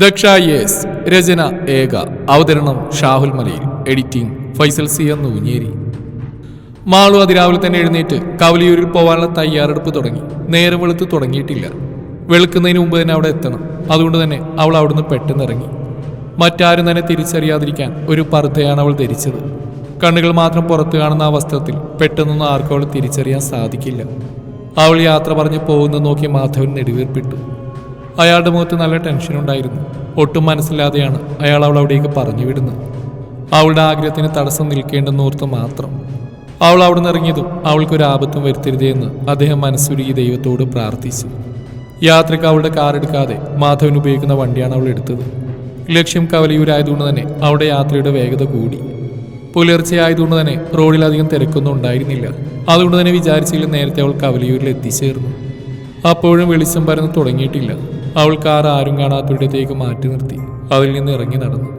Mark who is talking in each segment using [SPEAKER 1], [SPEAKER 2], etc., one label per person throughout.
[SPEAKER 1] Daksha yes രചന ഏക. അവതരണം ഷാഹുൽ മലയിൽ. എഡിറ്റിംഗ് ഫൈസൽ സി എന്ന് ഊഞ്ഞേരി മാളു അതിരാവിലെ തന്നെ എഴുന്നേറ്റ് കവലിയൂരിൽ പോകാനുള്ള തയ്യാറെടുപ്പ് തുടങ്ങി. നേരം വെളുത്ത് തുടങ്ങിയിട്ടില്ല. വെളുക്കുന്നതിന് മുമ്പ് തന്നെ അവിടെ എത്തണം. അതുകൊണ്ട് തന്നെ അവൾ അവിടുന്ന് പെട്ടെന്ന് ഇറങ്ങി. മറ്റാരും തന്നെ തിരിച്ചറിയാതിരിക്കാൻ ഒരു പർദ്ധയാണ് അവൾ ധരിച്ചത്. കണ്ണുകൾ മാത്രം പുറത്തു കാണുന്ന ആ വസ്ത്രത്തിൽ പെട്ടെന്നൊന്നും ആർക്കും അവൾ തിരിച്ചറിയാൻ സാധിക്കില്ല. അവൾ യാത്ര പറഞ്ഞ് പോകുന്നത് നോക്കി മാധവൻ നെടുവീർപ്പിട്ടു. അയാളുടെ മുഖത്ത് നല്ല ടെൻഷൻ ഉണ്ടായിരുന്നു. ഒട്ടും മനസ്സില്ലാതെയാണ് അയാൾ അവൾ അവിടേക്ക് പറഞ്ഞു വിടുന്നത്. അവളുടെ ആഗ്രഹത്തിന് തടസ്സം നിൽക്കേണ്ടെന്ന് ഓർത്ത് മാത്രം. അവൾ അവിടെ നിന്ന് ഇറങ്ങിയതും അവൾക്കൊരു ആപത്തും വരുത്തരുതേ എന്ന് അദ്ദേഹം മനസ്സുരുകി ദൈവത്തോട് പ്രാർത്ഥിച്ചു. യാത്രയ്ക്ക് അവളുടെ കാർ എടുക്കാതെ മാധവൻ ഉപയോഗിക്കുന്ന വണ്ടിയാണ് അവൾ എടുത്തത്. ലക്ഷ്യം കവലയൂരായതുകൊണ്ട് തന്നെ അവിടെ യാത്രയുടെ വേഗത കൂടി. പുലർച്ചെ ആയതുകൊണ്ട് തന്നെ റോഡിൽ അധികം തിരക്കൊന്നും ഉണ്ടായിരുന്നില്ല. അതുകൊണ്ട് തന്നെ വിചാരിച്ചില്ല നേരത്തെ അവൾ കവലയൂരിൽ എത്തിച്ചേർന്നു. അപ്പോഴും വെളിച്ചം പരന്ന് തുടങ്ങിയിട്ടില്ല. അവൾ കാർ ആരും കാണാത്തൊരിടത്തേക്ക് മാറ്റി നിർത്തി. അതിൽ നിന്ന് ഇറങ്ങി നടന്നു.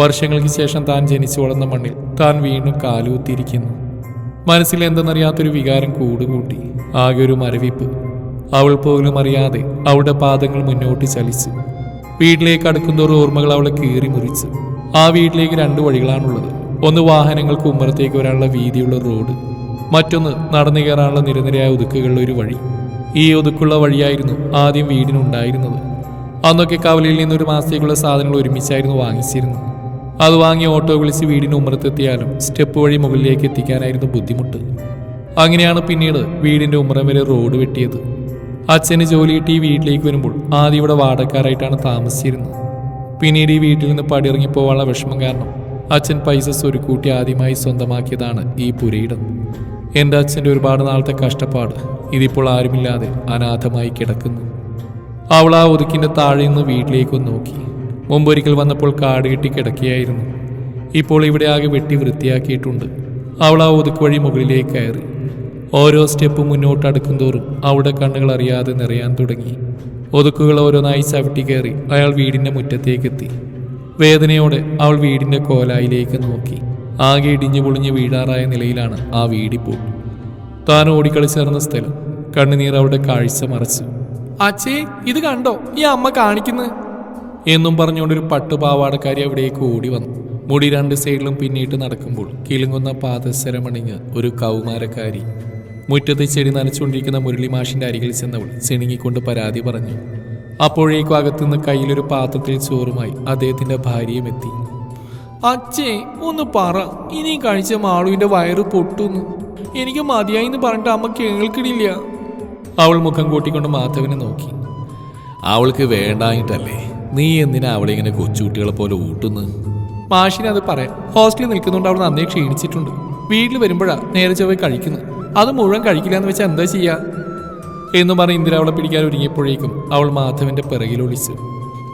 [SPEAKER 1] വർഷങ്ങൾക്ക് ശേഷം താൻ ജനിച്ചു വളർന്ന മണ്ണിൽ താൻ വീണ്ടും കാലുകുത്തിയിരിക്കുന്നു. മനസ്സിൽ എന്തെന്നറിയാത്തൊരു വികാരം കൂടുകൂട്ടി. ആകെ ഒരു മരവിപ്പ്. അവൾ പോലും അറിയാതെ അവളുടെ പാദങ്ങൾ മുന്നോട്ട് ചലിച്ചു. വീട്ടിലേക്ക് അടുക്കുന്തോറും ഓർമ്മകൾ അവളെ കീറി മുറിച്ചു. ആ വീട്ടിലേക്ക് രണ്ട് വഴികളാണുള്ളത്. ഒന്ന് വാഹനങ്ങൾ ഉമ്മറത്തേക്ക് വരാനുള്ള വീതിയുള്ള റോഡ്. മറ്റൊന്ന് നടന്നു കയറാനുള്ള നിരനിരയായ ഒതുക്കുകളുടെ ഒരു വഴി. ഈ ഒതുക്കുള്ള വഴിയായിരുന്നു ആദ്യം വീടിനുണ്ടായിരുന്നത്. അന്നൊക്കെ കവലയിൽ നിന്നൊരു മാസത്തേക്കുള്ള സാധനങ്ങൾ ഒരുമിച്ചായിരുന്നു വാങ്ങിച്ചിരുന്നത്. അത് വാങ്ങി ഓട്ടോ വിളിച്ച് വീടിന് ഉമ്മറത്തെത്തിയാലും സ്റ്റെപ്പ് വഴി മുകളിലേക്ക് എത്തിക്കാനായിരുന്നു ബുദ്ധിമുട്ട്. അങ്ങനെയാണ് പിന്നീട് വീടിന്റെ ഉമ്മറം വരെ റോഡ് വെട്ടിയത്. അച്ഛന് ജോലി കിട്ടി വീട്ടിലേക്ക് വരുമ്പോൾ ആദ്യം ഇവിടെ വാടകക്കാരായിട്ടാണ് താമസിച്ചിരുന്നത്. പിന്നീട് ഈ വീട്ടിൽ നിന്ന് പടിയിറങ്ങി പോകാനുള്ള വിഷമം കാരണം അച്ഛൻ പൈസ സ്വരുക്കൂട്ടി ആദ്യമായി സ്വന്തമാക്കിയതാണ് ഈ പുരയിടം. എന്റെ അച്ഛന്റെ ഒരുപാട് നാളത്തെ കഷ്ടപ്പാട് ഇതിപ്പോൾ ആരുമില്ലാതെ അനാഥമായി കിടക്കുന്നു. അവൾ ആ ഒതുക്കിന്റെ താഴെ നിന്ന് വീട്ടിലേക്കൊന്ന് നോക്കി. മുമ്പൊരിക്കൽ വന്നപ്പോൾ കാട് കെട്ടി കിടക്കുകയായിരുന്നു. ഇപ്പോൾ ഇവിടെ ആകെ വെട്ടി വൃത്തിയാക്കിയിട്ടുണ്ട്. അവൾ ആ ഒതുക്ക് വഴി മുകളിലേക്ക് കയറി. ഓരോ സ്റ്റെപ്പ് മുന്നോട്ട് അടുക്കും തോറും അവളുടെ കണ്ണുകൾ അറിയാതെ നിറയാൻ തുടങ്ങി. ഒതുക്കുകൾ ഓരോന്നായി ചവിട്ടി കയറി അയാൾ വീടിന്റെ മുറ്റത്തേക്കെത്തി. വേദനയോടെ അവൾ വീടിന്റെ കോലായിലേക്ക് നോക്കി. ആകെ ഇടിഞ്ഞു പൊളിഞ്ഞ് വീഴാറായ നിലയിലാണ് ആ വീടിപ്പോൾ താൻ ഓടിക്കളിച്ചേർന്ന സ്ഥലം. കണ്ണുനീർ അവിടെ കാഴ്ച മറച്ചു. അച്ഛേ ഇത് കണ്ടോ? ഈ അമ്മ കാണിക്കുന്നു? എന്നും പറഞ്ഞുകൊണ്ട് ഒരു പട്ടുപാവാടക്കാരി അവിടേക്ക് ഓടി വന്നു. മുടി രണ്ട് സൈഡിലും പിന്നിട്ട് നടക്കുമ്പോൾ കിലുങ്ങുന്ന പാദസരമണിഞ്ഞ് ഒരു കൗമാരക്കാരി. മുറ്റത്ത് ചെടി നനച്ചുകൊണ്ടിരിക്കുന്ന മുരളി മാഷിന്റെ അരികിൽ ചെന്നവൾ ചെണുങ്ങിക്കൊണ്ട് പരാതി പറഞ്ഞു. അപ്പോഴേക്കും അകത്തുനിന്ന് കയ്യിലൊരു പാത്രത്തിൽ ചോറുമായി അദ്ദേഹത്തിന്റെ ഭാര്യയും എത്തി. അച്ഛേ ഒന്ന് പറ. ഇനി കഴിച്ച മാളുവിന്റെ വയറ് പൊട്ടുന്നു. എനിക്ക് മതിയായി എന്ന് പറഞ്ഞിട്ട് അമ്മ കേൾക്കണില്ല. അവൾ മുഖം കൂട്ടിക്കൊണ്ട് മാധവനെ നോക്കി. അവൾക്ക് വേണ്ടായിട്ടല്ലേ നീ എന്തിനാ അവളെ ഇങ്ങനെ കൊച്ചുകുട്ടികളെ പോലെ ഊട്ടുന്നു? മാഷിനെ അത് പറയാം. ഹോസ്റ്റലിൽ നിൽക്കുന്നുണ്ട്. അവൾ നന്നേ ക്ഷീണിച്ചിട്ടുണ്ട്. വീട്ടിൽ വരുമ്പോഴാ നേരെ ചൊവ്വ കഴിക്കുന്നു. അത് മുഴുവൻ കഴിക്കില്ല എന്ന് വെച്ചാൽ എന്താ ചെയ്യാ? എന്ന് പറഞ്ഞ് ഇന്ദിര അവളെ പിടിക്കാൻ ഒരുങ്ങിയപ്പോഴേക്കും അവൾ മാധവന്റെ പിറകിൽ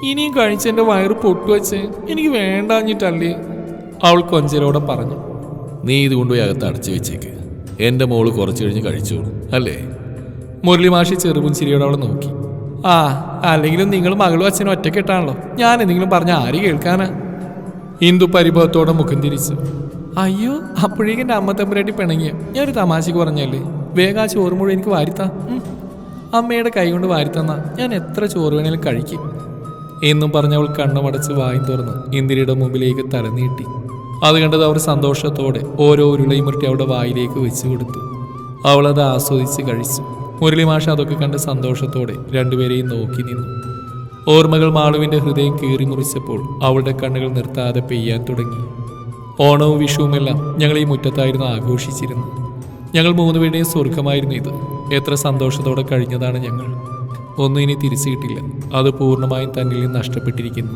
[SPEAKER 1] ഒളിച്ചു കഴിച്ച് എന്റെ വയറ് പൊട്ടുവച്ച് എനിക്ക് വേണ്ടാഞ്ഞിട്ടല്ലേ. അവൾ കൊഞ്ചലോടെ പറഞ്ഞു. നീ ഇത് കൊണ്ടുപോയി അകത്ത് അടച്ചു വെച്ചേക്ക്. എന്റെ മോൾ കുറച്ചു കഴിഞ്ഞ് കഴിച്ചോളൂ അല്ലേ? മുരളി മാഷി ചെറുപുഞ്ചിരിയോടെ അവളെ നോക്കി. ആ അല്ലെങ്കിലും നിങ്ങൾ മകളും അച്ഛനും ഒറ്റക്കെട്ടാണല്ലോ. ഞാൻ എന്തെങ്കിലും പറഞ്ഞ ആര് കേൾക്കാനാ? ഹിന്ദു പരിഭവത്തോടെ മുഖം തിരിച്ചു. അയ്യോ അപ്പോഴേക്കും എന്റെ അമ്മ തമ്പുരാട്ടി പിണങ്ങിയ. ഞാൻ ഒരു തമാശക്ക് പറഞ്ഞല്ലേ? വേഗം ആ ചോറ് മുഴുവൻ എനിക്ക് വാരിത്താ. അമ്മയുടെ കൈ കൊണ്ട് വാരിത്തന്നാ. ഞാൻ എത്ര ചോറ് വേണേലും കഴിക്കും. എന്നും പറഞ്ഞവൾ കണ്ണുമടച്ച് വായും തുറന്ന് ഇന്ദിരയുടെ മുമ്പിലേക്ക് തലനീട്ടി അത് കണ്ടത് അവർ സന്തോഷത്തോടെ ഓരോ ഉരുളയും മുരട്ടി അവളുടെ വായിലേക്ക് വെച്ചു കൊടുത്തു. അവളത് ആസ്വദിച്ച് കഴിച്ചു. മുരളി മാഷ അതൊക്കെ കണ്ട് സന്തോഷത്തോടെ രണ്ടുപേരെയും നോക്കി നിന്നു. ഓർമ്മകൾ മാളുവിന്റെ ഹൃദയം കീറി മുറിച്ചപ്പോൾ അവളുടെ കണ്ണുകൾ നിർത്താതെ പെയ്യാൻ തുടങ്ങി. ഓണവും വിഷുവുമെല്ലാം ഞങ്ങൾ ഈ മുറ്റത്തായിരുന്നു ആഘോഷിച്ചിരുന്നു ഞങ്ങൾ മൂന്നുപേരുടെയും സ്വർഗമായിരുന്നു ഇത്. എത്ര സന്തോഷത്തോടെ കഴിഞ്ഞതാണ് ഞങ്ങൾ. ഒന്നും ഇനി തിരിച്ചു കിട്ടില്ല അത് പൂർണമായും തന്നിൽ നഷ്ടപ്പെട്ടിരിക്കുന്നു.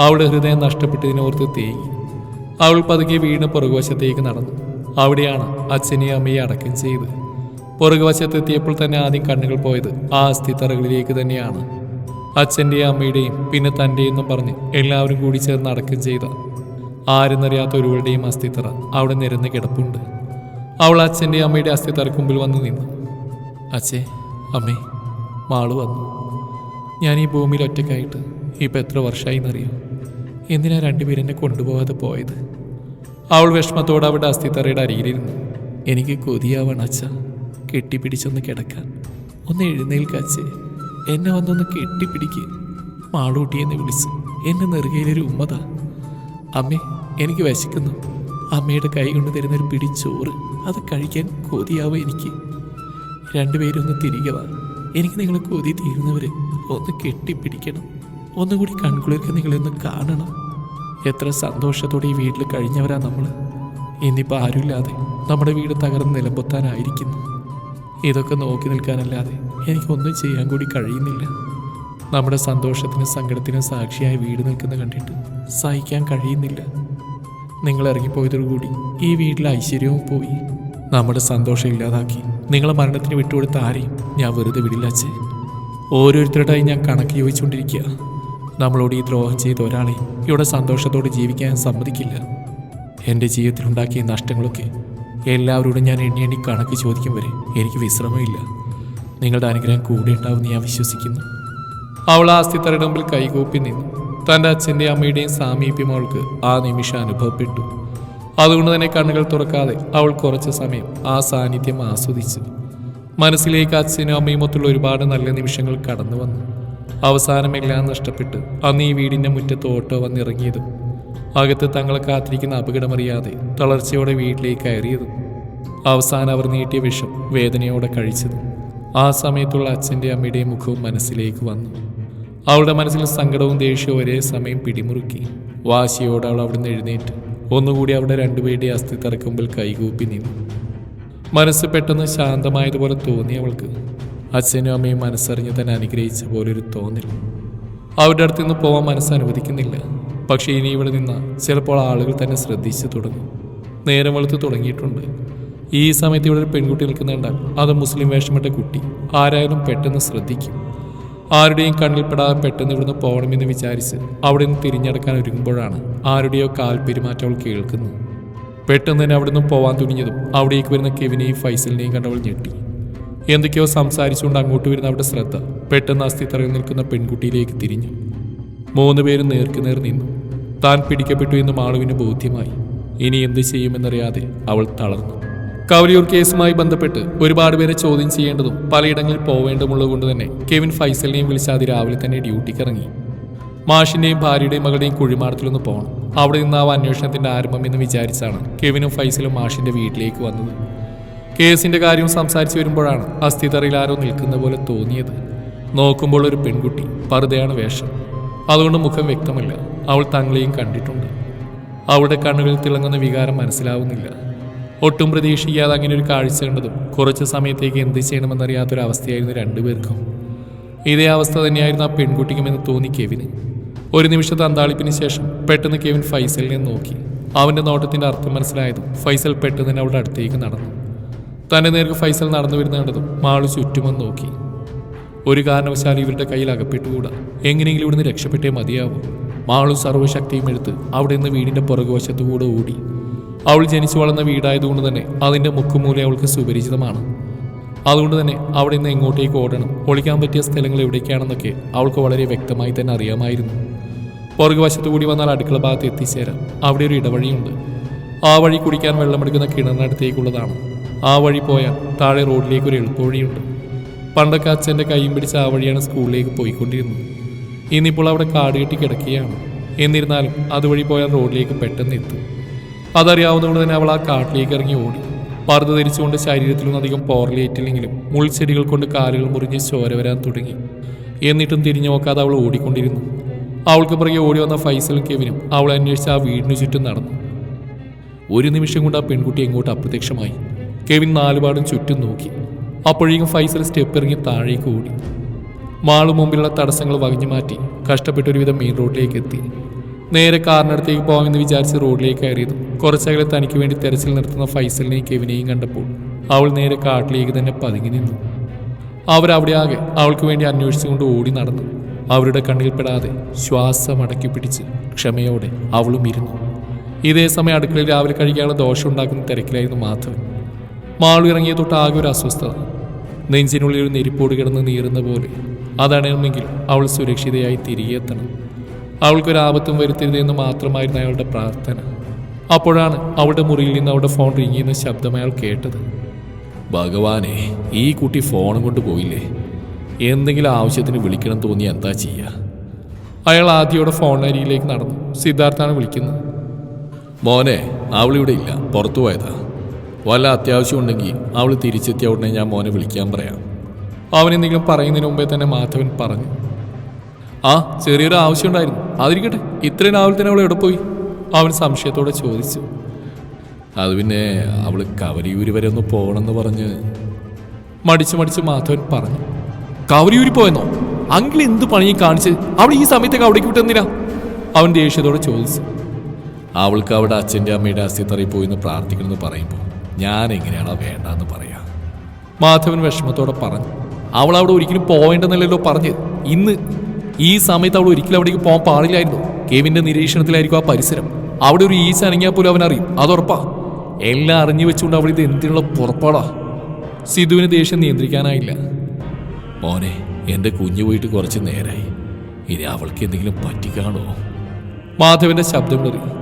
[SPEAKER 1] അവളുടെ ഹൃദയം നഷ്ടപ്പെട്ടതിനോർത്ത് തേങ്ങി അവൾ പതുക്കെ വീണ് പുറകുവശത്തേക്ക് നടന്നു. അവിടെയാണ് അച്ഛനെയും അമ്മയെ അടക്കം ചെയ്ത് പുറകുവശത്തെത്തിയപ്പോൾ തന്നെ ആദ്യം കണ്ണുകൾ പോയത് ആ അസ്ഥിത്തറകളിലേക്ക് തന്നെയാണ്. അച്ഛന്റെയും അമ്മയുടെയും പിന്നെ തന്റെയും എന്നും പറഞ്ഞ് എല്ലാവരും കൂടി ചേർന്ന് അടക്കം ചെയ്ത ആരെന്നറിയാത്ത ഒരുവളുടെയും അസ്ഥിത്തറ അവിടെ നിരന്ന് കിടപ്പുണ്ട്. അവൾ അച്ഛന്റെയും അമ്മയുടെ അസ്ഥിത്തറക്കുമ്പിൽ വന്ന് നിന്നു. അച്ഛേ അമ്മേ മാൾ വന്നു. ഞാൻ ഈ ഭൂമിയിൽ ഒറ്റയ്ക്കായിട്ട് ഇപ്പം എത്ര വർഷമായി എന്നറിയാം എന്തിനാ രണ്ടുപേരും എന്നെ കൊണ്ടുപോകാതെ പോയത്? അവൾ വിഷമത്തോടെ അവളുടെ അസ്ഥിത്തറയുടെ അരികിലിരുന്നു. എനിക്ക് കൊതിയാവണം അച്ഛ. കെട്ടിപ്പിടിച്ചൊന്ന് കിടക്കാൻ. ഒന്ന് എഴുന്നേൽക്കച്ചേ എന്നെ വന്നൊന്ന് കെട്ടിപ്പിടിക്ക്. മാളൂട്ടിയെന്ന് വിളിച്ച്. എന്നെ നെറുകയിലൊരു ഉമ്മത. അമ്മേ എനിക്ക് വിശക്കുന്നു. അമ്മയുടെ കൈ കൊണ്ട് തരുന്നൊരു പിടിച്ചോറ്. ചോറ് അത് കഴിക്കാൻ കൊതിയാവും എനിക്ക്. രണ്ടുപേരും ഒന്ന് തിരികെ വാ. എനിക്ക് നിങ്ങളെ കൊതി തീരുന്നവരെ ഒന്ന് കെട്ടിപ്പിടിക്കണം. ഒന്നുകൂടി കൺകുളിർക്ക് നിങ്ങളെയൊന്ന് കാണണം. എത്ര സന്തോഷത്തോടെ ഈ വീട്ടിൽ കഴിഞ്ഞവരാ നമ്മൾ ഇന്നിപ്പോൾ ആരുമില്ലാതെ നമ്മുടെ വീട് തകർന്ന് നിലമ്പൊത്താനായിരിക്കുന്നു ഇതൊക്കെ നോക്കി നിൽക്കാനല്ലാതെ എനിക്കൊന്നും ചെയ്യാൻ കൂടി കഴിയുന്നില്ല. നമ്മുടെ സന്തോഷത്തിനും സങ്കടത്തിനും സാക്ഷിയായി വീട് നിൽക്കുന്ന കണ്ടിട്ട് സഹിക്കാൻ കഴിയുന്നില്ല. നിങ്ങൾ ഇറങ്ങിപ്പോയതോടുകൂടി ഈ വീട്ടിലെ ഐശ്വര്യവും പോയി. നമ്മുടെ സന്തോഷം ഇല്ലാതാക്കി. നിങ്ങളെ മരണത്തിന് വിട്ടുകൊടുത്ത ആരെയും ഞാൻ വെറുതെ വിടില്ല അച്ഛേ. ഓരോരുത്തരുടെയും ഞാൻ കണക്ക് ചോദിച്ചുകൊണ്ടിരിക്കുക. നമ്മളോട് ഈ ദ്രോഹം ചെയ്ത ഒരാളെ ഇവിടെ സന്തോഷത്തോടെ ജീവിക്കാൻ സമ്മതിക്കില്ല. എന്റെ ജീവിതത്തിലുണ്ടാക്കിയ നഷ്ടങ്ങളൊക്കെ എല്ലാവരോടും ഞാൻ എണ്ണി എണ്ണി കണക്ക് ചോദിക്കും വരെ എനിക്ക് വിശ്രമമില്ല. നിങ്ങളുടെ അനുഗ്രഹം കൂടെ ഉണ്ടാവുമെന്ന് ഞാൻ വിശ്വസിക്കുന്നു. അവൾ ആ അസ്ഥിത്തറയുടെ മുമ്പിൽ കൈകൂപ്പി നിന്നു. തന്റെ അച്ഛന്റെ അമ്മയുടെയും സാമീപ്യം അവൾക്ക് ആ നിമിഷം അനുഭവപ്പെട്ടു. അതുകൊണ്ട് തന്നെ കണ്ണുകൾ തുറക്കാതെ അവൾ കുറച്ച് സമയം ആ സാന്നിധ്യം ആസ്വദിച്ചു. മനസ്സിലേക്ക് അച്ഛനും അമ്മയും ഒത്തുള്ള ഒരുപാട് നല്ല നിമിഷങ്ങൾ കടന്നു വന്നു. അവസാനമെല്ലാം നഷ്ടപ്പെട്ട് അന്ന് ഈ വീടിന്റെ മുറ്റത്ത് ഓട്ടോ വന്നിറങ്ങിയതും അകത്ത് തങ്ങളെ കാത്തിരിക്കുന്ന അപകടമറിയാതെ തളർച്ചയോടെ വീട്ടിലേക്ക് കയറിയതും അവസാനം അവർ നീട്ടിയ വിഷം വേദനയോടെ കഴിച്ചതും ആ സമയത്തുള്ള അച്ഛന്റെ അമ്മയുടെയും മുഖവും മനസ്സിലേക്ക് വന്നു. അവളുടെ മനസ്സിൽ സങ്കടവും ദേഷ്യവും ഒരേ സമയം പിടിമുറുക്കി വാശിയോടെ അവൾ അവിടുന്ന് എഴുന്നേറ്റ് ഒന്നുകൂടി അവിടെ രണ്ടുപേരുടെ അസ്ഥി തറക്കുമ്പിൽ കൈകൂപ്പി നിന്നു. മനസ്സ് പെട്ടെന്ന് ശാന്തമായതുപോലെ തോന്നി അവൾക്ക്. അച്ഛനും അമ്മയും മനസ്സറിഞ്ഞ് തന്നെ അനുഗ്രഹിച്ച പോലെ ഒരു തോന്നൽ. അവരുടെ അടുത്ത് നിന്ന് പോകാൻ മനസ്സ് അനുവദിക്കുന്നില്ല. പക്ഷേ ഇനി ഇവിടെ നിന്ന് ചിലപ്പോൾ ആളുകൾ തന്നെ ശ്രദ്ധിച്ചു തുടങ്ങും. നേരം വെളുത്ത് തുടങ്ങിയിട്ടുണ്ട്. ഈ സമയത്ത് ഇവിടെ ഒരു പെൺകുട്ടി നിൽക്കുന്നുണ്ടാകും അത് മുസ്ലിം വേഷമിട്ട കുട്ടി. ആരായാലും പെട്ടെന്ന് ശ്രദ്ധിക്കും. ആരുടെയും കണ്ണിൽപ്പെടാതെ പെട്ടെന്ന് ഇവിടുന്ന് പോകണമെന്ന് വിചാരിച്ച് അവിടെ നിന്ന് തിരിഞ്ഞടക്കാൻ ഒരുങ്ങുമ്പോഴാണ് ആരുടെയോ കാൽ പെരുമാറ്റം അവൾ കേൾക്കുന്നത്. പെട്ടെന്ന് തന്നെ അവിടെ നിന്ന് പോവാൻ തുനിഞ്ഞതും അവിടേക്ക് വരുന്ന കെവിനെയും ഫൈസലിനെയും കണ്ടവൾ ഞെട്ടി. എന്തൊക്കെയോ സംസാരിച്ചുകൊണ്ട് അങ്ങോട്ട് വരുന്ന അവരുടെ ശ്രദ്ധ പെട്ടെന്ന് അസ്ഥി തറങ്ങി നിൽക്കുന്ന പെൺകുട്ടിയിലേക്ക് തിരിഞ്ഞു. മൂന്ന് പേരും നേർക്കുനേർ നിന്നു. താൻ പിടിക്കപ്പെട്ടു എന്ന് മാളുവിന് ബോധ്യമായി. ഇനി എന്ത് ചെയ്യുമെന്നറിയാതെ അവൾ തളർന്നു. കവലിയൂർ കേസുമായി ബന്ധപ്പെട്ട് ഒരുപാട് പേരെ ചോദ്യം ചെയ്യേണ്ടതും പലയിടങ്ങളിൽ പോവേണ്ടതുമുള്ളത് കൊണ്ട് തന്നെ കെവിൻ ഫൈസലിനെയും വിളിച്ച് രാവിലെ തന്നെ ഡ്യൂട്ടിക്ക് ഇറങ്ങി. മാഷിന്റെയും ഭാര്യയുടെയും മകളുടെയും കുഴിമാടത്തിലൊന്ന് പോകണം അവിടെ നിന്നാവും അന്വേഷണത്തിന്റെ ആരംഭം എന്ന് വിചാരിച്ചാണ് കെവിനും ഫൈസലും മാഷിന്റെ വീട്ടിലേക്ക് വന്നത്. കേസിന്റെ കാര്യം സംസാരിച്ചു വരുമ്പോഴാണ് അസ്ഥിതറയിൽ ആരോ നിൽക്കുന്ന പോലെ തോന്നിയത്. നോക്കുമ്പോൾ ഒരു പെൺകുട്ടി പറുതയാണ് വേഷം. അതുകൊണ്ട് മുഖം വ്യക്തമല്ല. അവൾ തങ്ങളെയും കണ്ടിട്ടുണ്ട്. അവളുടെ കണ്ണുകളിൽ തിളങ്ങുന്ന വികാരം മനസ്സിലാവുന്നില്ല. ഒട്ടും പ്രതീക്ഷിക്കാതെ അങ്ങനെ ഒരു കാഴ്ച കണ്ടതും കുറച്ച് സമയത്തേക്ക് എന്ത് ചെയ്യണമെന്നറിയാത്തൊരവസ്ഥയായിരുന്നു രണ്ടുപേർക്കും. ഇതേ അവസ്ഥ തന്നെയായിരുന്നു ആ പെൺകുട്ടിക്കുമെന്ന് തോന്നി കെവിന്. ഒരു നിമിഷത്തെ അന്താളിപ്പിന് ശേഷം പെട്ടെന്ന് കെവിൻ ഫൈസലിനെ നോക്കി. അവന്റെ നോട്ടത്തിന്റെ അർത്ഥം മനസ്സിലായതും ഫൈസൽ പെട്ടെന്ന് തന്നെ അവളുടെ അടുത്തേക്ക് നടന്നു. തന്റെ നേർക്ക് ഫൈസൽ നടന്നു വരുന്ന കണ്ടതും മാളു ചുറ്റുമെന്ന് നോക്കി. ഒരു കാരണവശാലും ഇവരുടെ കയ്യിൽ അകപ്പെട്ടുകൂടാ. എങ്ങനെയെങ്കിലും ഇവിടുന്ന് രക്ഷപ്പെട്ടേ മതിയാവും. മാളു സർവശക്തിയും എടുത്ത് അവിടെ നിന്ന് വീടിന്റെ പുറകുവശത്തു കൂടെ ഓടി. അവൾ ജനിച്ചു വളർന്ന വീടായതുകൊണ്ട് തന്നെ അതിന്റെ മുക്കുമൂല അവൾക്ക് സുപരിചിതമാണ്. അതുകൊണ്ട് തന്നെ അവിടെ നിന്ന് എങ്ങോട്ടേക്ക് ഓടണം ഒളിക്കാൻ പറ്റിയ സ്ഥലങ്ങൾ എവിടേക്കാണെന്നൊക്കെ അവൾക്ക് വളരെ വ്യക്തമായി തന്നെ അറിയാമായിരുന്നു. പുറകുവശത്തു കൂടി വന്നാൽ അടുക്കള ഭാഗത്ത് എത്തിച്ചേരാം അവിടെ ഒരു ഇടവഴിയുണ്ട്. ആ വഴി കുടിക്കാൻ വെള്ളമെടുക്കുന്ന കിണറിനടുത്തേക്കുള്ളതാണ്. ആ വഴി പോയാൽ താഴെ റോഡിലേക്ക് ഒരു എളുപ്പവഴിയുണ്ട്. പണ്ടൊക്കെ അച്ഛന്റെ കൈയും പിടിച്ച് ആ വഴിയാണ് സ്കൂളിലേക്ക് പോയിക്കൊണ്ടിരുന്നത്. ഇന്നിപ്പോൾ അവിടെ കാട് കെട്ടി കിടക്കുകയാണ്. എന്നിരുന്നാലും അതുവഴി പോയാൽ റോഡിലേക്ക് പെട്ടെന്ന് എത്തും. അതറിയാവുന്നതുകൊണ്ട് തന്നെ അവൾ ആ കാട്ടിലേക്ക് ഇറങ്ങി ഓടി. പർദ്ദ ധരിച്ചുകൊണ്ട് ശരീരത്തിലൊന്നും അധികം പോറലേറ്റില്ലെങ്കിലും മുൾച്ചെടികൾ കൊണ്ട് കാലുകൾ മുറിഞ്ഞ് ചോര വരാൻ തുടങ്ങി. എന്നിട്ടും തിരിഞ്ഞു നോക്കാതെ അവൾ ഓടിക്കൊണ്ടിരുന്നു. അവൾക്ക് പുറകെ ഓടി വന്ന ഫൈസലും കെവിനും അവൾ അന്വേഷിച്ച് ആ വീടിനു ചുറ്റും നടന്നു. ഒരു നിമിഷം കൊണ്ട് ആ പെൺകുട്ടി എങ്ങോട്ട് അപ്രത്യക്ഷമായി. കെവിൻ നാലുപാടും ചുറ്റും നോക്കി. അപ്പോഴേക്കും ഫൈസൽ സ്റ്റെപ്പ് ഇറങ്ങി താഴേക്ക് ഓടി. മാളു മുമ്പിലുള്ള തടസ്സങ്ങൾ വകഞ്ഞു മാറ്റി കഷ്ടപ്പെട്ട് ഒരുവിധം മെയിൻ റോഡിലേക്ക് എത്തി. നേരെ കാറിനടുത്തേക്ക് പോകാമെന്ന് വിചാരിച്ച് റോഡിലേക്ക് കയറിയതും. കുറച്ചകലെ തനിക്ക് വേണ്ടി തെരച്ചിൽ നിർത്തുന്ന ഫൈസലിനെയും കെവിനെയും കണ്ടപ്പോൾ അവൾ നേരെ കാട്ടിലേക്ക് തന്നെ പതുങ്ങി നിന്നു. അവരവിടെ ആകെ അവൾക്ക് വേണ്ടി അന്വേഷിച്ചുകൊണ്ട് ഓടി നടന്നു. അവരുടെ കണ്ണിൽപ്പെടാതെ ശ്വാസം അടക്കി പിടിച്ച് ക്ഷമയോടെ അവളും ഇരുന്നു. ഇതേ സമയം അടുക്കളയിൽ രാവിലെ കഴിക്കാനുള്ള ദോഷം ഉണ്ടാക്കുന്ന തിരക്കിലായിരുന്നു മാധവൻ. മാളു ഇറങ്ങിയ തൊട്ട് ആകെ ഒരു അസ്വസ്ഥത. നെഞ്ചിനുള്ളിൽ ഒരു നെരിപ്പോട് കിടന്ന് നീറുന്ന പോലെ. അതണയണമെങ്കിൽ അവൾ സുരക്ഷിതയായി തിരികെ എത്തണം. അവൾക്കൊരു ആപത്തും വരുത്തരുതെന്ന് മാത്രമായിരുന്നു അയാളുടെ പ്രാർത്ഥന. അപ്പോഴാണ് അവളുടെ മുറിയിൽ നിന്ന് അവളുടെ ഫോൺ എന്ന ശബ്ദം അയാൾ കേട്ടത്. ഭഗവാനെ ഈ കുട്ടി ഫോണും കൊണ്ട് പോയില്ലേ? എന്തെങ്കിലും ആവശ്യത്തിന് വിളിക്കണം തോന്നി എന്താ ചെയ്യുക അയാൾ ആദ്യയോടെ അരിയിലേക്ക് നടന്നു. സിദ്ധാർത്ഥാണ് വിളിക്കുന്നത്. മോനെ അവളിവിടെ ഇല്ല. പുറത്തു പോയതാ. വല്ല അത്യാവശ്യം ഉണ്ടെങ്കിൽ അവൾ തിരിച്ചെത്തിയ ഉടനെ ഞാൻ മോനെ വിളിക്കാൻ പറയാം. അവനെന്തെങ്കിലും പറയുന്നതിന് മുമ്പേ തന്നെ മാധവൻ പറഞ്ഞു. ആ ചെറിയൊരു ആവശ്യം ഉണ്ടായിരുന്നു അതിരിക്കട്ടെ ഇത്രയും രാവിലെ തന്നെ അവൾ എവിടെ പോയി? അവൻ സംശയത്തോടെ ചോദിച്ചു. അത് പിന്നെ അവൾ കവരിയൂര് വരെ ഒന്ന് പോകണമെന്ന് പറഞ്ഞ് മടിച്ച് മടിച്ച് മാധവൻ പറഞ്ഞു. കവരിയൂരി പോയെന്നോ? അങ്കിൾ എന്ത് പണിയും കാണിച്ച്? അവൾ ഈ സമയത്തേക്ക് അവിടേക്ക് വിട്ടെന്തിനാ അവൻ ദേഷ്യത്തോടെ ചോദിച്ചു. അവൾക്ക് അവിടെ അച്ഛന്റെ അമ്മയുടെ അസ്ഥിത്തറി പോയി എന്ന് പ്രാർത്ഥിക്കണമെന്ന് പറയുമ്പോൾ ഞാൻ എങ്ങനെയാണോ വേണ്ടെന്ന് പറയാ. മാധവൻ വിഷമത്തോടെ പറഞ്ഞു. അവൾ അവിടെ ഒരിക്കലും പോവേണ്ടെന്നല്ലല്ലോ പറഞ്ഞത് ഇന്ന് ഈ സമയത്ത് അവൾ ഒരിക്കലും അവിടേക്ക് പോകാൻ പാടില്ലായിരുന്നു. കെവിന്റെ നിരീക്ഷണത്തിലായിരിക്കും ആ പരിസരം. അവിടെ ഒരു ഈച്ച അനങ്ങിയാൽ പോലും അവൻ അറിയും. അതുറപ്പാ എല്ലാം അറിഞ്ഞു വെച്ചുകൊണ്ട് അവൾ ഇത് എന്തിനുള്ള പുറപ്പാടാ. സിധുവിന് ദേഷ്യം നിയന്ത്രിക്കാനായില്ല. മോനെ എന്റെ കുഞ്ഞു പോയിട്ട് കുറച്ച് നേരായി. ഇനി അവൾക്ക് എന്തെങ്കിലും പറ്റിക്കാണോ? മാധവന്റെ ശബ്ദം ശബ്ദമിടറി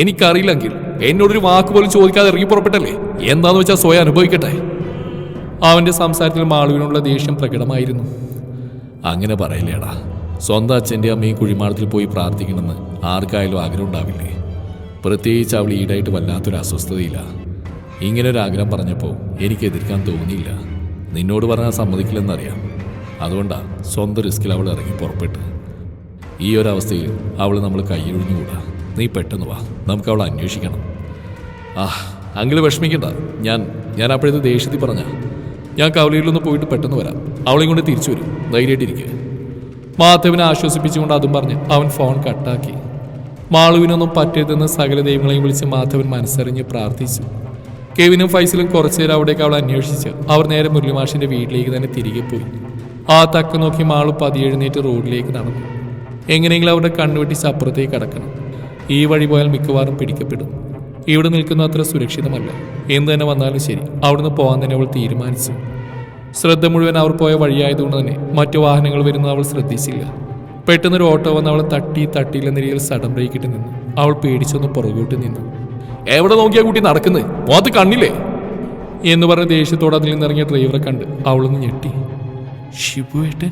[SPEAKER 1] എനിക്കറിയില്ലെങ്കിൽ എന്നോടൊരു വാക്ക് പോലും ചോദിക്കാതെ ഇറങ്ങി പുറപ്പെട്ടല്ലേ? എന്താന്ന് വെച്ചാൽ സ്വയം അനുഭവിക്കട്ടെ. അവന്റെ സംസാരത്തിൽ മാളുവിനുള്ള ദേഷ്യം പ്രകടമായിരുന്നു. അങ്ങനെ പറയില്ലേടാ. സ്വന്തം അച്ഛന്റെ അമ്മയും കുഴിമാടത്തിൽ പോയി പ്രാർത്ഥിക്കണമെന്ന് ആർക്കായാലും ആഗ്രഹം ഉണ്ടാവില്ലേ? പ്രത്യേകിച്ച് അവൾ ഈടായിട്ട് വല്ലാത്തൊരു അസ്വസ്ഥതയില്ല. ഇങ്ങനെ ഒരു ആഗ്രഹം പറഞ്ഞപ്പോൾ എനിക്ക് എതിർക്കാൻ തോന്നിയില്ല. നിന്നോട് പറഞ്ഞാൽ സമ്മതിക്കില്ലെന്നറിയാം. അതുകൊണ്ടാണ് സ്വന്തം റിസ്കിൽ അവൾ ഇറങ്ങി പുറപ്പെട്ട്. ഈ ഒരു അവസ്ഥയിൽ അവൾ നമ്മൾ കൈയൊഴിഞ്ഞുകൂടാ. നീ പെട്ടെന്ന് വാ. നമുക്ക് അവളെ അന്വേഷിക്കണം. ആ അങ്കിൾ വിഷമിക്കണ്ട. ഞാൻ ഞാൻ അപ്പോഴത്തെ ദേഷ്യത്തിൽ പറഞ്ഞ. ഞാൻ കവലയിലൊന്ന് പോയിട്ട് പെട്ടെന്ന് വരാം. അവളെയും കൊണ്ട് തിരിച്ചു വരും. ധൈര്യമായിട്ടിരിക്കുക മാധവനെ ആശ്വസിപ്പിച്ചുകൊണ്ട് അതും പറഞ്ഞ് അവൻ ഫോൺ കട്ടാക്കി. മാളുവിനൊന്നും പറ്റരുതെന്ന് സകല ദൈവങ്ങളെയും വിളിച്ച് മാധവൻ മനസ്സറിഞ്ഞ് പ്രാർത്ഥിച്ചു. കെവിനും ഫൈസലും കുറച്ചുനേരം അവിടേക്ക് അവൾ അന്വേഷിച്ച് അവർ നേരെ മുരളിമാഷിന്റെ വീട്ടിലേക്ക് തന്നെ തിരികെ പോയി. ആ തക്ക നോക്കി മാളു പതിയെഴുന്നേറ്റ് റോഡിലേക്ക് നടന്നു. എങ്ങനെയെങ്കിലും അവരുടെ കണ്ണുവെട്ടിച്ച് അപ്പുറത്തേക്ക് കടക്കണം. ഈ വഴി പോയാൽ മിക്കവാറും പിടിക്കപ്പെടും. ഇവിടെ നിൽക്കുന്ന അത്ര സുരക്ഷിതമല്ല. എന്തു തന്നെ വന്നാലും ശരി. അവിടുന്ന് പോകാൻ തന്നെ അവൾ തീരുമാനിച്ചു. ശ്രദ്ധ മുഴുവൻ അവർ പോയ വഴിയായതുകൊണ്ട് തന്നെ മറ്റു വാഹനങ്ങൾ വരുന്നത് അവൾ ശ്രദ്ധിച്ചില്ല. പെട്ടെന്നൊരു ഓട്ടോ വന്ന് അവൾ തട്ടി തട്ടിയില്ല നിരയിൽ സഡൻ ബ്രേക്കിട്ട് നിന്നു. അവൾ പേടിച്ചൊന്ന് പുറകോട്ട് നിന്നു. എവിടെ നോക്കിയാ കുട്ടി നടക്കുന്നത് മോത്ത് കണ്ണില്ലേ? എന്ന് പറഞ്ഞ ദേഷ്യത്തോടെ അതിൽ നിന്നിറങ്ങിയ ഡ്രൈവറെ കണ്ട് അവളൊന്ന് ഞെട്ടി. ഷിബുവേട്ടൻ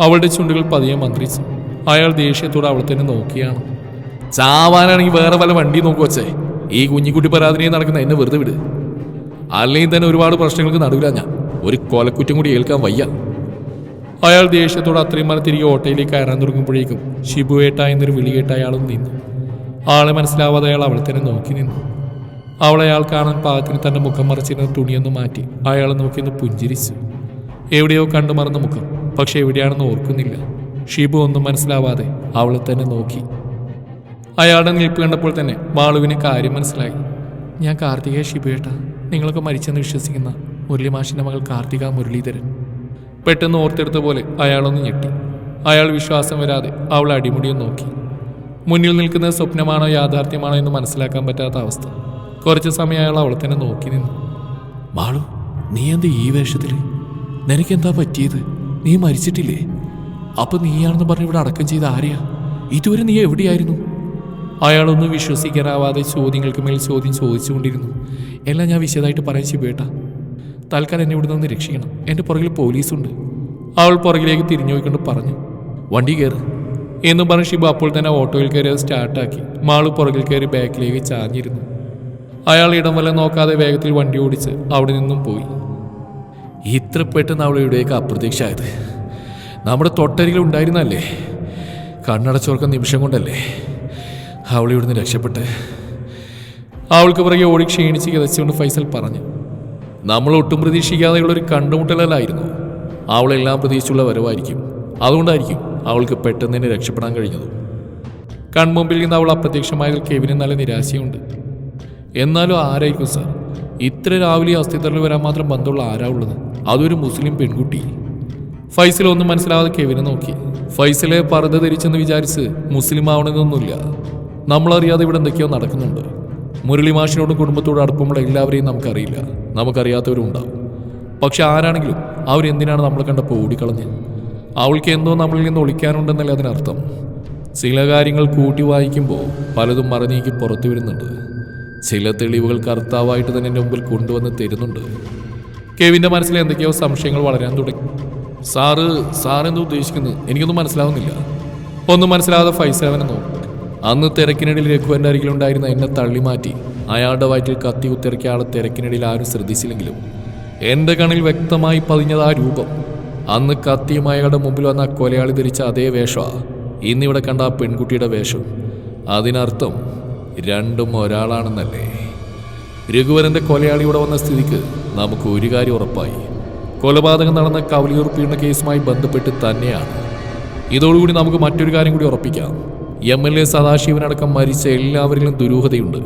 [SPEAKER 1] അവളുടെ ചുണ്ടുകൾ പതിയെ മന്ത്രിച്ചു. അയാൾ ദേഷ്യത്തോടെ അവൾ തന്നെ നോക്കിയാണ്. ചാവാനാണെങ്കിൽ വേറെ പല വണ്ടി നോക്കുവച്ചേ ഈ കുഞ്ഞിക്കുട്ടി പരാതിനെ നടക്കുന്ന എന്നെ വെറുതെ വിട്. അല്ലെങ്കിൽ തന്നെ ഒരുപാട് പ്രശ്നങ്ങൾക്ക് നടുവില്ല ഞാൻ. ഒരു കൊലക്കുറ്റം കൂടി ഏൽക്കാൻ വയ്യ. അയാൾ ദേഷ്യത്തോട് അത്രയും മല തിരികെ ഓട്ടോയിലേക്ക് കയറാൻ തുടങ്ങുമ്പോഴേക്കും ഷിബുവേട്ട എന്നൊരു വിളി കേട്ട അയാളും നിന്നു. ആളെ മനസ്സിലാവാതെ അയാൾ അവളെ തന്നെ നോക്കി നിന്നു. അവളെ അയാൾ കാണാൻ പാകത്തിന് തന്റെ മുഖം മറച്ചിരുന്ന തുണിയൊന്ന് മാറ്റി അയാളെ നോക്കി ഒന്ന് പുഞ്ചിരിച്ചു. എവിടെയോ കണ്ടു മറന്ന മുഖം പക്ഷെ എവിടെയാണെന്ന് ഓർക്കുന്നില്ല. ഷിബു ഒന്നും മനസ്സിലാവാതെ അവളെ തന്നെ നോക്കി. അയാളുടെ നിൽപ്പ് കണ്ടപ്പോൾ തന്നെ മാളുവിന് കാര്യം മനസ്സിലായി. ഞാൻ കാർത്തിക ഷിബുവേട്ട നിങ്ങളൊക്കെ മരിച്ചെന്ന് വിശ്വസിക്കുന്ന മുരളിമാഷിന്റെ മകൾ കാർത്തിക മുരളീധരൻ. പെട്ടെന്ന് ഓർത്തെടുത്ത പോലെ അയാളൊന്ന് ഞെട്ടി. അയാൾ വിശ്വാസം വരാതെ അവൾ അടിമുടിയും നോക്കി. മുന്നിൽ നിൽക്കുന്നത് സ്വപ്നമാണോ യാഥാർത്ഥ്യമാണോ എന്ന് മനസ്സിലാക്കാൻ പറ്റാത്ത അവസ്ഥ. കുറച്ച് സമയം അയാൾ അവളെ തന്നെ നോക്കി നിന്നു. മാളു നീ എന്താ ഈ വേഷത്തിൽ നിനക്കെന്താ പറ്റിയത്? നീ മരിച്ചിട്ടില്ലേ? അപ്പൊ നീയാണെന്ന് പറഞ്ഞ് ഇവിടെ അടക്കം ചെയ്ത ആരെയാ? ഇതുവരെ നീ എവിടെയായിരുന്നു? അയാളൊന്നും വിശ്വസിക്കാനാവാതെ ചോദ്യങ്ങൾക്ക് മേൽ ചോദ്യം ചോദിച്ചുകൊണ്ടിരുന്നു. എല്ലാം ഞാൻ വിശദമായിട്ട് പറയാൻ ശിവേട്ട. തൽക്കാലം എന്നെ ഇവിടെ നിന്ന് രക്ഷിക്കണം. എന്റെ പുറകിൽ പോലീസുണ്ട്. അവൾ പുറകിലേക്ക് തിരിഞ്ഞു പോയിക്കൊണ്ട് പറഞ്ഞു വണ്ടി കയറ് എന്ന് പറഞ്ഞ് ഷിബു അപ്പോൾ തന്നെ ഓട്ടോയിൽ കയറി അത് സ്റ്റാർട്ടാക്കി. മാൾ പുറകിൽ കയറി ബാക്കിലേക്ക് ചാഞ്ഞിരുന്നു. അയാൾ ഇടം വല്ല നോക്കാതെ വേഗത്തിൽ വണ്ടി ഓടിച്ച് അവിടെ നിന്നും പോയി. ഇത്ര പെട്ടെന്ന് അവൾ ഇവിടേക്ക് അപ്രത്യക്ഷമായത് നമ്മുടെ തൊട്ടരികിൽ ഉണ്ടായിരുന്നല്ലേ? കണ്ണടച്ചോർക്ക നിമിഷം കൊണ്ടല്ലേ അവൾ ഇവിടുന്ന് രക്ഷപ്പെട്ട്? അവൾക്ക് പുറകെ ഓടി ക്ഷീണിച്ച് കിതച്ചുകൊണ്ട് ഫൈസൽ പറഞ്ഞു നമ്മൾ ഒട്ടും പ്രതീക്ഷിക്കാതെയുള്ള ഒരു കണ്ടുമുട്ടലല്ലായിരുന്നു അവളെല്ലാം പ്രതീക്ഷിച്ചുള്ള വരവായിരിക്കും. അതുകൊണ്ടായിരിക്കും അവൾക്ക് പെട്ടെന്ന് തന്നെ രക്ഷപ്പെടാൻ കഴിഞ്ഞത്. കൺമുമ്പിൽ നിന്ന് അവൾ അപ്രത്യക്ഷമായതിൽ കെവിന് നല്ല നിരാശയുണ്ട്. എന്നാലും ആരായിരിക്കും സാർ? ഇത്ര രാവിലെ അസ്ഥിത്തറിൽ വരാൻ മാത്രം ബന്ധമുള്ള ആരാ ഉള്ളത്? അതൊരു മുസ്ലിം പെൺകുട്ടി. ഫൈസൽ ഒന്നും മനസ്സിലാവാതെ കെവിനെ നോക്കി. ഫൈസലെ പർദ്ദ ധരിച്ചെന്ന് വിചാരിച്ച് മുസ്ലിം ആവണമെന്നൊന്നുമില്ല. നമ്മളറിയാതെ ഇവിടെ എന്തൊക്കെയോ നടക്കുന്നുണ്ട്. മുരളി മാഷിനോടും കുടുംബത്തോടും അടുപ്പമുള്ള എല്ലാവരെയും നമുക്കറിയില്ല. നമുക്കറിയാത്തവരും ഉണ്ടാവും പക്ഷെ ആരാണെങ്കിലും അവരെന്തിനാണ് നമ്മളെ കണ്ടപ്പോൾ ഓടിക്കളഞ്ഞ്? അവൾക്ക് എന്തോ നമ്മളിൽ നിന്ന് ഒളിക്കാനുണ്ടെന്നല്ല അതിനർത്ഥം? ചില കാര്യങ്ങൾ കൂട്ടി വായിക്കുമ്പോൾ പലതും മറനീക്കി പുറത്തു വരുന്നുണ്ട്. ചില തെളിവുകൾ കർത്താവായിട്ട് തന്നെ എന്റെ മുമ്പിൽ കൊണ്ടുവന്ന് തരുന്നുണ്ട്. കെവിന്റെ മനസ്സിൽ എന്തൊക്കെയോ സംശയങ്ങൾ വളരാൻ തുടങ്ങി. സാറ് സാർ എന്താ ഉദ്ദേശിക്കുന്നത് എനിക്കൊന്നും മനസ്സിലാവുന്നില്ല. ഒന്നും മനസ്സിലാവാതെ ഫൈസ് അവനെ നോക്കി. അന്ന് തിരക്കിനിടയിൽ രഘുവന്റെ അരികിലുണ്ടായിരുന്ന എന്നെ തള്ളി മാറ്റി. അയാളുടെ വയറ്റിൽ കത്തി കുത്തിറക്കിയ ആളെ തിരക്കിനിടയിൽ ആരും ശ്രദ്ധിച്ചില്ലെങ്കിലും എന്റെ കണിൽ വ്യക്തമായി പതിഞ്ഞത് ആ രൂപം. അന്ന് കത്തിയും അയാളുടെ മുമ്പിൽ വന്ന കൊലയാളി ധരിച്ച അതേ വേഷമാണ് ഇന്നിവിടെ കണ്ട ആ പെൺകുട്ടിയുടെ വേഷം. അതിനർത്ഥം രണ്ടും ഒരാളാണെന്നല്ലേ. രഘുവരന്റെ കൊലയാളിയുടെ വന്ന സ്ഥിതിക്ക് നമുക്ക് ഒരു കാര്യം ഉറപ്പായി. കൊലപാതകം നടന്ന കവലിയൂർ പീഡന കേസുമായി ബന്ധപ്പെട്ട് തന്നെയാണ്. ഇതോടുകൂടി നമുക്ക് മറ്റൊരു കാര്യം കൂടി ഉറപ്പിക്കാം. എം എൽ എ സദാശിവനടക്കം മരിച്ച എല്ലാവരിലും ദുരൂഹതയുണ്ട്.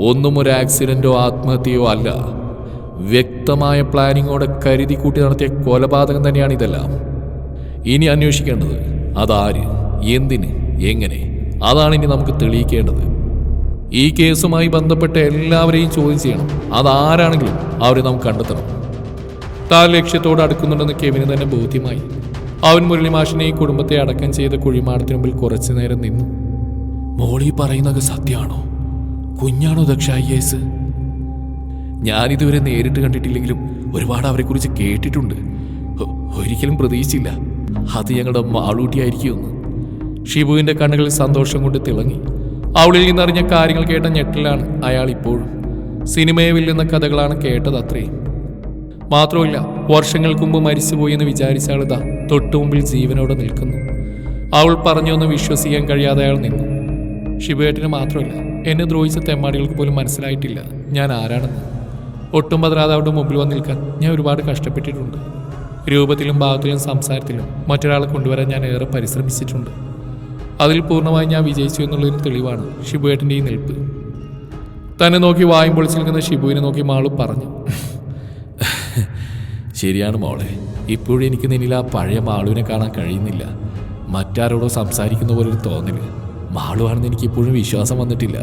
[SPEAKER 1] ഒന്നും ഒരു ആക്സിഡന്റോ ആത്മഹത്യയോ അല്ല. വ്യക്തമായ പ്ലാനിങ്ങോടെ കരുതി കൂട്ടി നടത്തിയ കൊലപാതകം തന്നെയാണ് ഇതെല്ലാം. ഇനി അന്വേഷിക്കേണ്ടത് അതാര് എന്തിന് എങ്ങനെ അതാണ് ഇനി നമുക്ക് തെളിയിക്കേണ്ടത്. ഈ കേസുമായി ബന്ധപ്പെട്ട എല്ലാവരെയും ചോദ്യം ചെയ്യണം. അതാരാണെങ്കിലും അവരെ നാം കണ്ടെത്തണം. താൻ ലക്ഷ്യത്തോട് അടുക്കുന്നുണ്ടെന്ന് കെവിന് തന്നെ ബോധ്യമായി. അവൻ മുരളിമാഷിനെ ഈ കുടുംബത്തെ അടക്കം ചെയ്ത കുഴിമാടത്തിന് മുമ്പിൽ കുറച്ചു നേരം നിന്നു. മോളി പറയുന്നത് സത്യമാണോ കുഞ്ഞാണോ ദക്ഷ ഐ എസ് ഞാനിതുവരെ നേരിട്ട് കണ്ടിട്ടില്ലെങ്കിലും ഒരുപാട് അവരെക്കുറിച്ച് കേട്ടിട്ടുണ്ട്. ഒരിക്കലും പ്രതീക്ഷിച്ചില്ല. അത് ഞങ്ങളുടെ മാളൂട്ടിയായിരിക്കുമെന്ന് ഷിബുവിന്റെ കണ്ണുകളിൽ സന്തോഷം കൊണ്ട് തിളങ്ങി. അവളിൽ നിന്നറിഞ്ഞ കാര്യങ്ങൾ കേട്ട ഞെട്ടിലാണ് അയാൾ ഇപ്പോഴും. സിനിമയെ വില്ലുന്ന കഥകളാണ് കേട്ടത് അത്രയും. മാത്രമല്ല വർഷങ്ങൾക്ക് മുമ്പ് മരിച്ചുപോയി എന്ന് വിചാരിച്ച ആളിതാ തൊട്ടു മുമ്പിൽ ജീവനോടെ നിൽക്കുന്നു. അവൾ പറഞ്ഞൊന്ന് വിശ്വസിക്കാൻ കഴിയാതെ അയാൾ നിന്നു. ഷിബുവേട്ടന് മാത്രമല്ല എന്നെ ദ്രോഹിച്ച തെമ്മാടികൾക്ക് പോലും മനസ്സിലായിട്ടില്ല ഞാൻ ആരാണെന്ന്. ഒട്ടും പതരാതെ അവരുടെ മുമ്പിൽ വന്ന് നിൽക്കാൻ ഞാൻ ഒരുപാട് കഷ്ടപ്പെട്ടിട്ടുണ്ട്. രൂപത്തിലും ഭാവത്തിലും സംസാരത്തിലും മറ്റൊരാളെ കൊണ്ടുവരാൻ ഞാൻ ഏറെ പരിശ്രമിച്ചിട്ടുണ്ട്. അതിൽ പൂർണമായി ഞാൻ വിജയിച്ചു എന്നുള്ളതിന് തെളിവാണ് ഷിബുവേട്ടന്റെ ഈ നിൽപ്പ്. തന്നെ നോക്കി വായും പൊളിച്ചു നിൽക്കുന്ന ഷിബുവിനെ നോക്കി മാളു പറഞ്ഞു. ശരിയാണ് മോളെ. ഇപ്പോഴും എനിക്ക് നിന്നിൽ ആ പഴയ മാളുവിനെ കാണാൻ കഴിയുന്നില്ല. മറ്റാരോടോ സംസാരിക്കുന്ന പോലെ ഒരു തോന്നൽ. മാളുവാണെന്ന് എനിക്ക് ഇപ്പോഴും വിശ്വാസം വന്നിട്ടില്ല.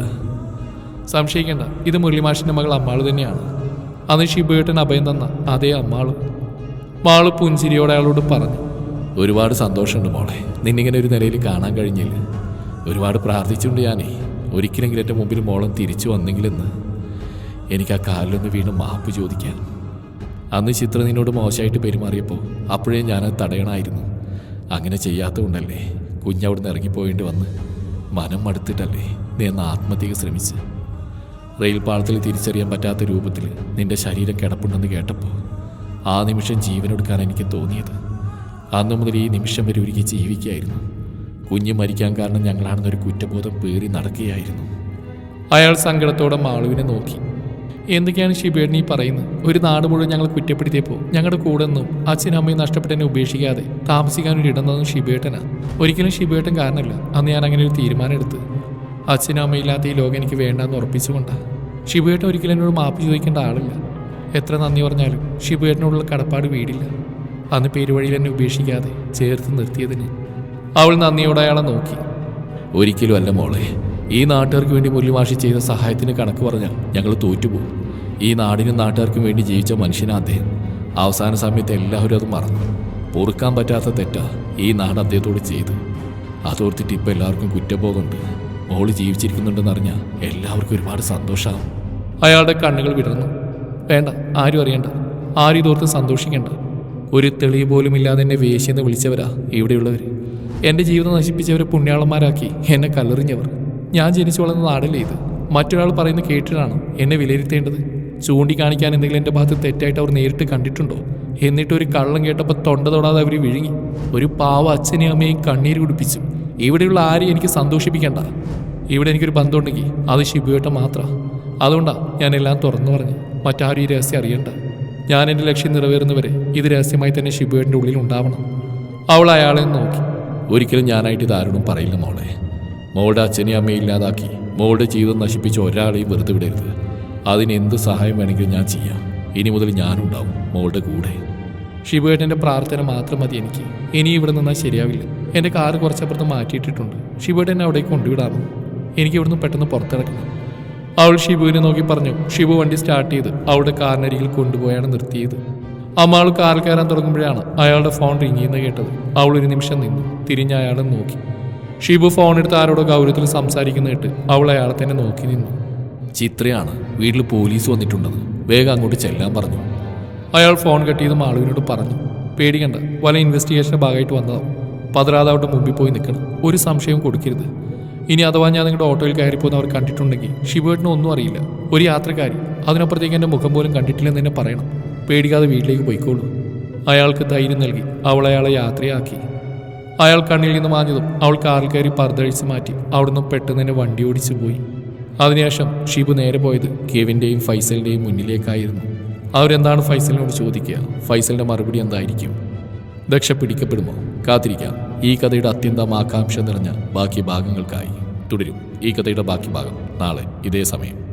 [SPEAKER 1] സംശയിക്കേണ്ട. ഇത് മുരളിമാഷിന്റെ മകൾ അമ്മാൾ തന്നെയാണ്. അന്ന് ഷിബുവേട്ടൻ അഭയം തന്ന അതേ അമ്മാൾ. മാൾ പുഞ്ചിരിയോടെ അയാളോട് പറഞ്ഞു ഒരുപാട് സന്തോഷമുണ്ട് മോളെ. നിന്നിങ്ങനെ ഒരു നിലയിൽ കാണാൻ കഴിഞ്ഞില്ല. ഒരുപാട് പ്രാർത്ഥിച്ചുകൊണ്ട് ഞാനേ. ഒരിക്കലെങ്കിലും എന്റെ മുമ്പിൽ മോളം തിരിച്ചു വന്നെങ്കിലെന്ന്. എനിക്ക് ആ കാലിലൊന്ന് വീണ് മാപ്പ് ചോദിക്കാൻ. അന്ന് ചിത്ര നിന്നോട് മോശമായിട്ട് പെരുമാറിയപ്പോൾ അപ്പോഴേ ഞാൻ തടയണമായിരുന്നു അങ്ങനെ ചെയ്യാത്തതുകൊണ്ടല്ലേ കുഞ്ഞവിടുന്ന് ഇറങ്ങിപ്പോയേണ്ടി വന്ന് മനം മടുത്തിട്ടല്ലേ നീ എന്ന് ആത്മഹത്യക്ക് ശ്രമിച്ച് റെയിൽ പാളത്തിൽ തിരിച്ചറിയാൻ പറ്റാത്ത രൂപത്തിൽ നിന്റെ ശരീരം കിടപ്പുണ്ടെന്ന് കേട്ടപ്പോൾ ആ നിമിഷം ജീവനൊടുക്കാൻ എനിക്ക് തോന്നിയത് അന്നു മുതൽ ഈ നിമിഷം വരെ ഒരുക്കി ജീവിക്കുകയായിരുന്നു. കുഞ്ഞ് മരിക്കാൻ കാരണം ഞങ്ങളാണെന്നൊരു കുറ്റബോധം പേറി നടക്കുകയായിരുന്നു. അയാൾ സങ്കടത്തോടെ മാളുവിനെ നോക്കി. എന്തൊക്കെയാണ് ഷിബേട്ടൻ ഈ പറയുന്നത്? ഒരു നാട് മുഴുവൻ ഞങ്ങൾ കുറ്റപ്പെടുത്തിയപ്പോൾ ഞങ്ങളുടെ കൂടെ നിന്നും അച്ഛനും അമ്മയും നഷ്ടപ്പെട്ടതിനെ ഉപേക്ഷിക്കാതെ താമസിക്കാൻ ഒരു ഇടം തന്നത് ഷിബേട്ടനാ. ഒരിക്കലും ഷിബേട്ടൻ കാരണമല്ല അന്ന് ഞാൻ അങ്ങനെ ഒരു തീരുമാനം എടുത്ത്. അച്ഛനും അമ്മയില്ലാത്ത ഈ ലോകം എനിക്ക് വേണ്ടെന്ന് ഉറപ്പിച്ചുകൊണ്ടാണ് ഷിബേട്ടൻ ഒരിക്കലും എന്നോട് മാപ്പ് ചോദിക്കേണ്ട ആളില്ല. എത്ര നന്ദി പറഞ്ഞാലും ഷിബേട്ടനോടുള്ള കടപ്പാട് വീടില്ല. അന്ന് പേരുവഴിയിൽ എന്നെ ഉപേക്ഷിക്കാതെ ചേർത്ത് നിർത്തിയതിന് അവൾ നന്ദിയോടെ അയാളെ നോക്കി. ഒരിക്കലും അല്ല മോളെ. ഈ നാട്ടുകാർക്ക് വേണ്ടി മുരളിമാഷി ചെയ്ത സഹായത്തിന് കണക്ക് പറഞ്ഞാൽ ഞങ്ങൾ തോറ്റുപോകും. ഈ നാടിനും നാട്ടുകാർക്കും വേണ്ടി ജീവിച്ച മനുഷ്യനാ അദ്ദേഹം. അവസാന സമയത്ത് എല്ലാവരും അത് മറന്നു. പൊറുക്കാൻ പറ്റാത്ത തെറ്റാ ഈ നാട് അദ്ദേഹത്തോട് ചെയ്ത് അതോർത്തിട്ട് ഇപ്പം എല്ലാവർക്കും കുറ്റബോധമുണ്ട്. മോൾ ജീവിച്ചിരിക്കുന്നുണ്ടെന്ന് അറിഞ്ഞാൽ എല്ലാവർക്കും ഒരുപാട് സന്തോഷമാവും അയാളുടെ കണ്ണുകൾ വിടർന്നു. വേണ്ട ആരും അറിയണ്ട. ആരും ഇതോർത്ത് സന്തോഷിക്കേണ്ട. ഒരു തെളിവ് പോലും ഇല്ലാതെ എന്നെ വേശിയെന്ന് വിളിച്ചവരാ ഇവിടെയുള്ളവർ എന്റെ ജീവിതം നശിപ്പിച്ചവരെ പുണ്യാളന്മാരാക്കി എന്നെ കല്ലെറിഞ്ഞവർ. ഞാൻ ജനിച്ചു വളർന്ന നാടല്ലേ ഇത്? മറ്റൊരാൾ പറയുന്ന കേട്ടിട്ടാണ് എന്നെ വിലയിരുത്തേണ്ടത്. ചൂണ്ടിക്കാണിക്കാൻ എന്തെങ്കിലും എന്റെ ഭാഗത്ത് തെറ്റായിട്ട് അവർ നേരിട്ട് കണ്ടിട്ടുണ്ടോ? എന്നിട്ട് ഒരു കള്ളം കേട്ടപ്പോൾ തൊണ്ട തൊടാതെ അവർ വിഴുങ്ങി. ഒരു പാവ അച്ഛനെയും അമ്മയും കണ്ണീര് കുടിപ്പിച്ചു. ഇവിടെയുള്ള ആരെയും എനിക്ക് സന്തോഷിപ്പിക്കണ്ട. ഇവിടെ എനിക്കൊരു ബന്ധമുണ്ടെങ്കിൽ അത് ഷിബുവേട്ട മാത്രമാണ് അതുകൊണ്ടാണ് ഞാൻ എല്ലാം തുറന്നു പറഞ്ഞു മറ്റാരും ഈ രഹസ്യം അറിയണ്ട. ഞാൻ എന്റെ ലക്ഷ്യം നിറവേറുന്നവരെ ഇത് രഹസ്യമായി തന്നെ ഷിബുവേട്ടന്റെ ഉള്ളിൽ ഉണ്ടാവണം. അവൾ അയാളെ നോക്കി. ഒരിക്കലും ഞാനായിട്ട് ഇതാരോടും പറയില്ല മോളെ. മോളുടെ അച്ഛനെയും അമ്മയും ഇല്ലാതാക്കി. മോളുടെ ജീവിതം നശിപ്പിച്ച ഒരാളെയും വെറുതെ വിടരുത്. അതിന് എന്ത് സഹായം വേണമെങ്കിലും ഞാൻ ചെയ്യാം. ഇനി മുതൽ ഞാനുണ്ടാവും മോളുടെ കൂടെ. ഷിബുവേട്ടന്റെ പ്രാർത്ഥന മാത്രം മതി എനിക്ക്. ഇനി ഇവിടെ നിന്നാൽ ശരിയാവില്ല. എന്റെ കാർ കുറച്ചപ്പുറത്ത് മാറ്റിയിട്ടിട്ടുണ്ട്. ഷിബുവേട്ടൻ അവിടേക്ക് കൊണ്ടുവിടാമോ? എനിക്ക് ഇവിടുന്ന് പെട്ടെന്ന് പുറത്തിറക്കണം അവൾ ഷിബുവിനെ നോക്കി പറഞ്ഞു ഷിബു വണ്ടി സ്റ്റാർട്ട് ചെയ്ത് അവളുടെ കാറിനരികിൽ കൊണ്ടുപോയാണ് നിർത്തിയത്. അമ്മാൾ കാറിൽ കയറാൻ തുടങ്ങുമ്പോഴാണ് അയാളുടെ ഫോൺ റിങ് ചെയ്യുന്നത് കേട്ടത്. അവൾ ഒരു നിമിഷം നിന്നു. തിരിഞ്ഞ് അയാളെ നോക്കി. ഷിബു ഫോൺ എടുത്ത് ആരോടോ ഗൗരവത്തിൽ സംസാരിക്കുന്ന കേട്ട് അവൾ അയാളെ തന്നെ നോക്കി നിന്നു. ചിത്രയാണ് വീട്ടിൽ പോലീസ് വന്നിട്ടുണ്ടെന്ന് വേഗം അങ്ങോട്ട് ചെല്ലാൻ പറഞ്ഞു. അയാൾ ഫോൺ കെട്ടിയത് മാളുവിനോട് പറഞ്ഞു പേടിക്കണ്ട വല ഇൻവെസ്റ്റിഗേഷന്റെ ഭാഗമായിട്ട് വന്നതാവും പതറാതെ അവരുടെ മുമ്പിൽ പോയി നിൽക്കണം. ഒരു സംശയവും കൊടുക്കരുത്. ഇനി അഥവാ ഞാൻ നിങ്ങളുടെ ഓട്ടോയിൽ കയറിപ്പോകുന്ന അവർ കണ്ടിട്ടുണ്ടെങ്കിൽ ഷിബേട്ടിന് ഒന്നും അറിയില്ല. ഒരു യാത്രക്കാരി അതിനപ്പുറത്തേക്ക് എന്റെ മുഖം പോലും കണ്ടിട്ടില്ലെന്ന് തന്നെ പറയണം. പേടിക്കാതെ വീട്ടിലേക്ക് പോയിക്കോളൂ. അയാൾക്ക് ധൈര്യം നൽകി അവൾ അയാളെ യാത്രയാക്കി. അയാൾ കണ്ണിൽ നിന്ന് മാഞ്ഞതും അവൾ കാറിൽ കയറി പർദ്ദഴിച്ച് മാറ്റി അവിടുന്ന് പെട്ടെന്ന് തന്നെ വണ്ടി ഓടിച്ചു പോയി. അതിനുശേഷം ഷിബു നേരെ പോയത് കെവിന്റെയും ഫൈസലിന്റെയും മുന്നിലേക്കായിരുന്നു. അവരെന്താണ് ഫൈസലിനോട് ചോദിക്കുക? ഫൈസലിന്റെ മറുപടി എന്തായിരിക്കും? ദക്ഷ പിടിക്കപ്പെടുമോ? കാത്തിരിക്കാം. ഈ കഥയുടെ അത്യന്തം ആകാംക്ഷ നിറഞ്ഞ ബാക്കി ഭാഗങ്ങൾക്കായി. തുടരും. ഈ കഥയുടെ ബാക്കി ഭാഗം നാളെ ഇതേ സമയം.